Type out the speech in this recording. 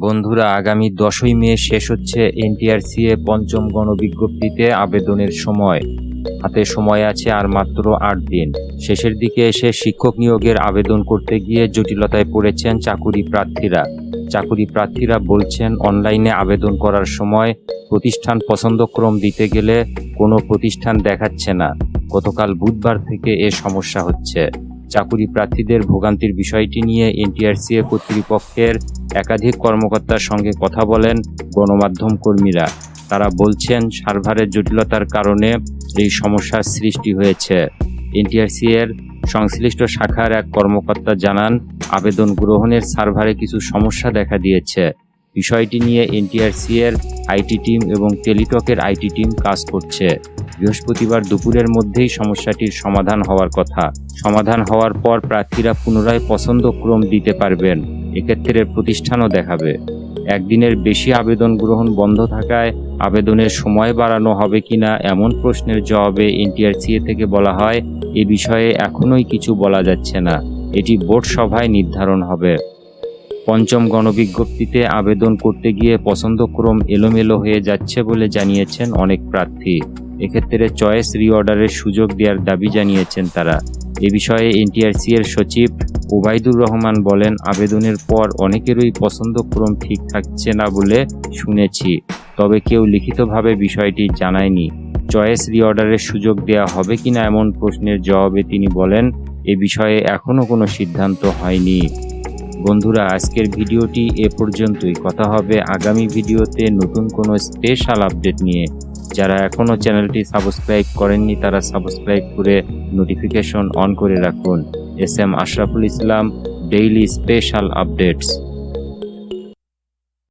বন্ধুরা, আগামী দশই মে শেষ হচ্ছে এনটিআরসিএ পঞ্চম গণবিজ্ঞপ্তিতে আবেদনের সময়। হাতে সময় আছে আর মাত্র আট দিন। শেষের দিকে এসে শিক্ষক নিয়োগের আবেদন করতে গিয়ে জটিলতায় পড়েছেন চাকুরি প্রার্থীরা। চাকুরি প্রার্থীরা বলছেন, অনলাইনে আবেদন করার সময় প্রতিষ্ঠান পছন্দক্রম দিতে গেলে কোনো প্রতিষ্ঠান দেখাচ্ছে না। গতকাল বুধবার থেকে এ সমস্যা হচ্ছে। চাকুরি প্রার্থীদের ভোগান্তির বিষয়টি নিয়ে এনটিআরসিএ কর্তৃপক্ষের একাধিক কর্মকর্তার সঙ্গে কথা বলেন গণমাধ্যম কর্মীরা। তারা বলছেন, সার্ভারের জটিলতার কারণে এই সমস্যার সৃষ্টি হয়েছে। এনটিআরসি এর সংশ্লিষ্ট শাখার এক কর্মকর্তা জানান, আবেদন গ্রহণের সার্ভারে কিছু সমস্যা দেখা দিয়েছে। বিষয়টি নিয়ে এনটিআরসি এর আইটি টিম এবং টেলিটকের আইটি টিম কাজ করছে। বৃহস্পতিবার দুপুরের মধ্যেই সমস্যাটির সমাধান হওয়ার কথা। সমাধান হওয়ার পর প্রার্থীরা পুনরায় পছন্দক্রম দিতে পারবেন। এক্ষেত্রে প্রতিষ্ঠানও দেখাবে। একদিনের বেশি আবেদন গ্রহণ বন্ধ থাকায় আবেদনের সময় বাড়ানো হবে কিনা এমন প্রশ্নের জবাবে এনটিআরসিএ থেকে বলা হয়, এ বিষয়ে এখনোই কিছু বলা যাচ্ছে না। এটি বোর্ড সভায় নির্ধারণ হবে। পঞ্চম গণবিজ্ঞপ্তিতে আবেদন করতে গিয়ে পছন্দক্রম এলোমেলো হয়ে যাচ্ছে বলে জানিয়েছেন অনেক প্রার্থী। এক্ষেত্রে চয়েস রিঅর্ডারের সুযোগ দেওয়ার দাবি জানিয়েছেন তারা। এ বিষয়ে এনটিআরসি এর সচিব ওবায়দুর রহমান বলেন, আবেদনের পর অনেকেরই পছন্দক্রম ঠিক থাকছে না বলে শুনেছি, তবে কেউ লিখিতভাবে বিষয়টি জানায়নি। চয়েস রিঅর্ডারের সুযোগ দেওয়া হবে কিনা এমন প্রশ্নের জবাবে তিনি বলেন, এ বিষয়ে এখনও কোনো সিদ্ধান্ত হয়নি। বন্ধুরা, আজকের ভিডিওটি এ পর্যন্তই। কথা হবে আগামী ভিডিওতে নতুন কোনো স্পেশাল আপডেট নিয়ে। যারা এখনও চ্যানেলটি সাবস্ক্রাইব করেননি, তারা সাবস্ক্রাইব করে নোটিফিকেশন অন করে রাখুন। S M Ashraful Islam daily special updates